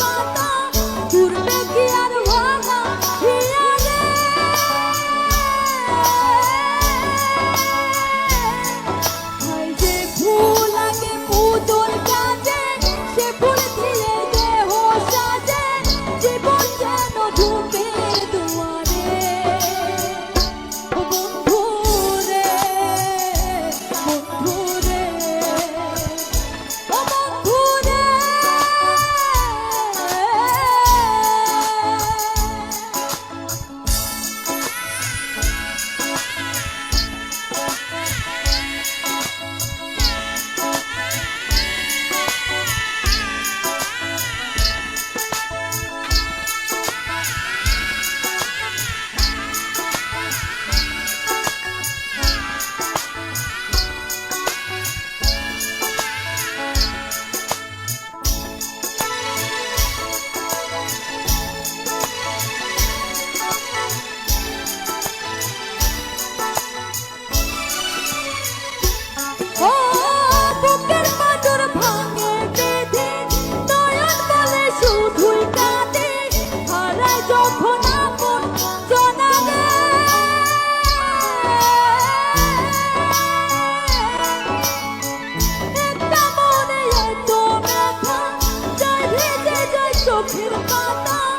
পাতা ঘুরবে গিয়া I'm not bother.